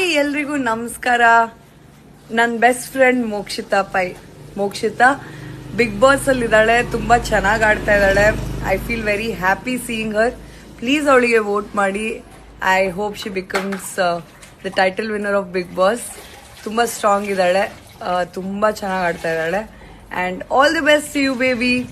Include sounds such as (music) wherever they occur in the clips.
ಎಲ್ರಿಗೂ ನಮಸ್ಕಾರ. ನನ್ನ best friend Mokshita Pai Mokshita. Bigg Boss ಅಲ್ಲಿ ಇದ್ದಾಳೆ ತುಂಬಾ ಚೆನ್ನಾಗಿ ಆಡ್ತಾ ಇದ್ದಾಳೆ. I feel very happy seeing her please ಅವಳಿಗೆ ವೋಟ್ ಮಾಡಿ. I hope she becomes the title winner of Bigg Boss ತುಂಬಾ ಸ್ಟ್ರಾಂಗ್ ಇದ್ದಾಳೆ. ಆ, ತುಂಬಾ ಚೆನ್ನಾಗಿ ಆಡ್ತಾ ಇದ್ದಾಳೆ. And all the best you baby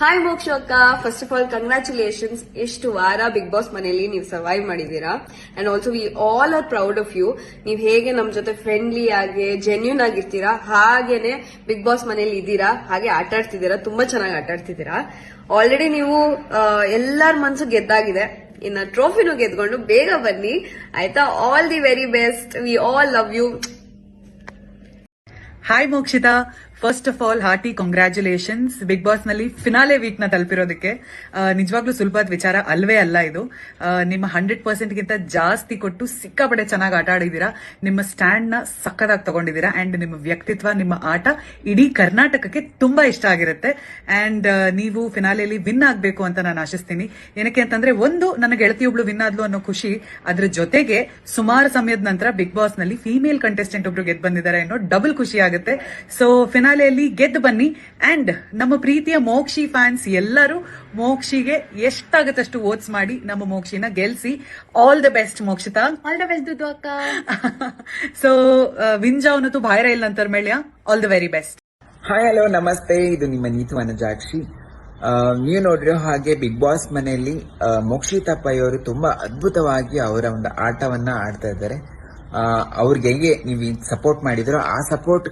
hi Moksha ಅಕ್ಕ ಫಸ್ಟ್ ಆಫ್ ಆಲ್ ಕಂಗ್ರಾಚುಲೇಷನ್ಸ್ ಎಷ್ಟು ವಾರ ಬಿಗ್ ಬಾಸ್ ಮನೆಯಲ್ಲಿ ನೀವು ಸರ್ವೈವ್ ಮಾಡಿದೀರಾ and also we all are proud of you ನೀವು ಹೇಗೆ ನಮ್ಮ ಜೊತೆ ಫ್ರೆಂಡ್ಲಿ ಆಗಿ ಜೆನ್ಯೂನ್ ಆಗಿರ್ತೀರಾ? ಹಾಗೇನೆ ಬಿಗ್ ಬಾಸ್ ಮನೆಯಲ್ಲಿ ಇದ್ದೀರಾ? ಹಾಗೆ ಆಟ ಆಡ್ತಿದ್ದೀರಾ? ತುಂಬಾ ಚೆನ್ನಾಗಿ ಆಟ ಆಡ್ತಿದ್ದೀರಾ? ಆಲ್ರೆಡಿ ನೀವು ಎಲ್ಲರ ಮನಸ್ಸು ಗೆದ್ದಾಗಿದೆ. ಇನ್ನ ಟ್ರೋಫಿನೂ ಗೆದ್ಕೊಂಡು ಬೇಗ ಬನ್ನಿ. ಆಯ್ತಾ? All the very best we all love you hi Mokshita first of all hearty congratulations Bigg ಬಾಸ್ನಲ್ಲಿ finale ವೀಕ್ನ ತಲುಪಿರೋದಕ್ಕೆ ನಿಜವಾಗ್ಲೂ ಸುಲಭದ ವಿಚಾರ ಅಲ್ವೇ ಅಲ್ಲ ಇದು. ನಿಮ್ಮ ಹಂಡ್ರೆಡ್ ಪರ್ಸೆಂಟ್ ಗಿಂತ ಜಾಸ್ತಿ ಕೊಟ್ಟು ಸಿಕ್ಕಾಪಟ್ಟೆ ಚೆನ್ನಾಗಿ ಆಟ ಆಡಿದೀರಾ ನಿಮ್ಮ ಸ್ಟ್ಯಾಂಡ್ನ ಸಕ್ಕದಾಗಿ ತಗೊಂಡಿದ್ದೀರಾ. ಅಂಡ್ ನಿಮ್ಮ ವ್ಯಕ್ತಿತ್ವ, ನಿಮ್ಮ ಆಟ ಇಡೀ ಕರ್ನಾಟಕಕ್ಕೆ ತುಂಬಾ ಇಷ್ಟ ಆಗಿರುತ್ತೆ. ಅಂಡ್ ನೀವು ಫಿನಾಲೆಯಲ್ಲಿ ವಿನ್ ಆಗಬೇಕು ಅಂತ ನಾನು ಆಶಿಸ್ತೀನಿ. ಏನಕ್ಕೆ ಅಂತಂದ್ರೆ, ಒಂದು, ನನ್ನ ಗೆಳತಿಯೊಬ್ಳು ವಿನ್ ಆದ್ಲು ಅನ್ನೋ ಖುಷಿ. ಅದ್ರ ಜೊತೆಗೆ ಸುಮಾರು ಸಮಯದ ನಂತರ ಬಿಗ್ ಬಾಸ್ನಲ್ಲಿ ಫೀಮೇಲ್ ಕಂಟೆಸ್ಟೆಂಟ್ ಒಬ್ರು ಗೆದ್ದು ಬಂದಿದ್ದಾರೆ ಅನ್ನೋ ಡಬಲ್ ಖುಷಿ ಆಗುತ್ತೆ. ಸೊ ಫಿನಾಲೆಯಲ್ಲಿ ಗೆದ್ದು ಬನ್ನಿ. ಅಂಡ್ ನಮ್ಮ ಪ್ರೀತಿಯ ಮೋಕ್ಷಿ ಫ್ಯಾನ್ಸ್ ಎಲ್ಲರೂ ಮೋಕ್ಷಿಗೆ ಎಷ್ಟಾಗತ್ತಷ್ಟು ಓಟ್ಸ್ ಮಾಡಿ ನಮ್ಮ ಮೋಕ್ಷಿನ ಗೆಲ್ಸಿ. All the best Mokshita. All the best ದುಡ್ಡು ಅಕ್ಕ ಸೊ ವಿಂಜಾವನತು ಬಾಯ್ರ ಇಲ್ಲ ಅಂತಾರೆ Melya all the very best hi hello ನಮಸ್ತೆ. ಇದು ನಿಮ್ಮ ನೀತು ಜಾಕ್ಷಿ ಆ, ನೀವು ನೋಡಿರೋ ಹಾಗೆ ಬಿಗ್ ಬಾಸ್ ಮನೆಯಲ್ಲಿ ಮೋಕ್ಷಿತಪ್ಪಯ್ಯವರು ಮೋಕ್ಷಿತಾ ಪೈ ಅವರು ತುಂಬಾ ಅದ್ಭುತವಾಗಿ ಅವರ ಒಂದು ಆಟವನ್ನ ಆಡ್ತಾ ಇದ್ದಾರೆ. ಆ, ಅವ್ರಿಗೆ ಹೇಗೆ ನೀವು ಸಪೋರ್ಟ್ ಮಾಡಿದ್ರೋ ಆ ಸಪೋರ್ಟ್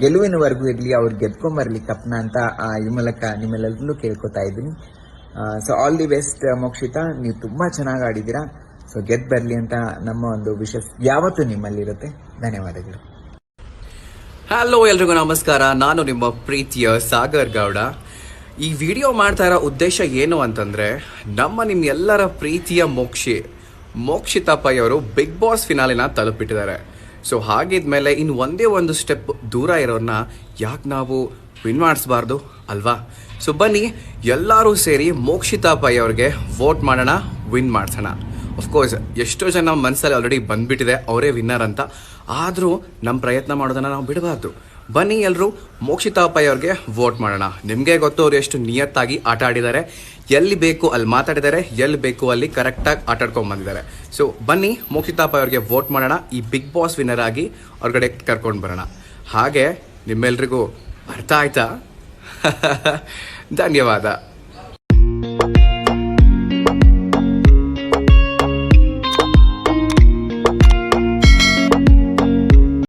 ಗೆಲುವಿನವರೆಗೂ ಇರಲಿ, ಅವ್ರು ಗೆದ್ಕೊಂಬರ್ಲಿ ಕಪ್ನ ಅಂತ ಈ ಮೂಲಕ ನಿಮ್ಮೆಲ್ಲರಲ್ಲೂ ಕೇಳ್ಕೊತಾ ಇದ್ದೀನಿ. So all the best Mokshita. ನೀವು ತುಂಬಾ ಚೆನ್ನಾಗಿ ಆಡಿದ್ದೀರಾ. ಸೊ ಗೆದ್ದು ಬರಲಿ ಅಂತ ನಮ್ಮ ಒಂದು ವಿಶಸ್ ಯಾವತ್ತೂ ನಿಮ್ಮಲ್ಲಿರುತ್ತೆ. ಧನ್ಯವಾದಗಳು. ಹಲೋ ಎಲ್ರಿಗೂ ನಮಸ್ಕಾರ. ನಾನು ನಿಮ್ಮ ಪ್ರೀತಿಯ ಸಾಗರ್ ಗೌಡ. ಈ ವಿಡಿಯೋ ಮಾಡ್ತಾ ಇರೋ ಉದ್ದೇಶ ಏನು ಅಂತಂದ್ರೆ, ನಮ್ಮ ನಿಮ್ಮ ಎಲ್ಲರ ಪ್ರೀತಿಯ ಮೋಕ್ಷಿ ಮೋಕ್ಷಿತಾ ಪೈ ಅವರು ಬಿಗ್ ಬಾಸ್ ಫಿನಾಲಿನ ತಲುಪಿಟ್ಟಿದ್ದಾರೆ. ಸೊ ಹಾಗಿದ್ಮೇಲೆ ಇನ್ನು ಒಂದೇ ಒಂದು ಸ್ಟೆಪ್ ದೂರ ಇರೋನ್ನ ಯಾಕೆ ನಾವು ವಿನ್ ಮಾಡಿಸ್ಬಾರ್ದು ಅಲ್ವಾ? ಸೊ ಬನ್ನಿ, ಎಲ್ಲರೂ ಸೇರಿ ಮೋಕ್ಷಿತಾ ಪೈ ಅವ್ರಿಗೆ ವೋಟ್ ಮಾಡೋಣ ವಿನ್ ಮಾಡ್ಸೋಣ. ಅಫ್ಕೋರ್ಸ್ ಎಷ್ಟೋ ಜನ ಮನಸ್ಸಲ್ಲಿ ಆಲ್ರೆಡಿ ಬಂದ್ಬಿಟ್ಟಿದೆ, ಅವರೇ ವಿನ್ನರ್ ಅಂತ. ಆದರೂ ನಮ್ಮ ಪ್ರಯತ್ನ ಮಾಡೋದನ್ನ ನಾವು ಬಿಡಬಾರ್ದು. ಬನ್ನಿ ಎಲ್ಲರೂ ಮೋಕ್ಷಿತಾ ಪೈ ಅವ್ರಿಗೆ ವೋಟ್ ಮಾಡೋಣ. ನಿಮಗೆ ಗೊತ್ತು, ಅವ್ರು ಎಷ್ಟು ನಿಯತ್ತಾಗಿ ಆಟ ಆಡಿದ್ದಾರೆ. ಎಲ್ಲಿ ಬೇಕು ಅಲ್ಲಿ ಮಾತಾಡಿದ್ದಾರೆ, ಎಲ್ಲಿ ಬೇಕು ಅಲ್ಲಿ ಕರೆಕ್ಟಾಗಿ ಆಟ ಆಡ್ಕೊಂಡ್ ಬಂದಿದ್ದಾರೆ. ಸೊ ಬನ್ನಿ ಮೋಕ್ಷಿತಾ ಪೈ ಅವ್ರಿಗೆ ವೋಟ್ ಮಾಡೋಣ. ಈ ಬಿಗ್ ಬಾಸ್ ವಿನ್ನರ್ ಆಗಿ ಹೊರಗಡೆ ಕರ್ಕೊಂಡು ಬರೋಣ. ಹಾಗೆ ನಿಮ್ಮೆಲ್ರಿಗೂ ಅರ್ಥ ಆಯ್ತಾ? (laughs) ಧನ್ಯವಾದ.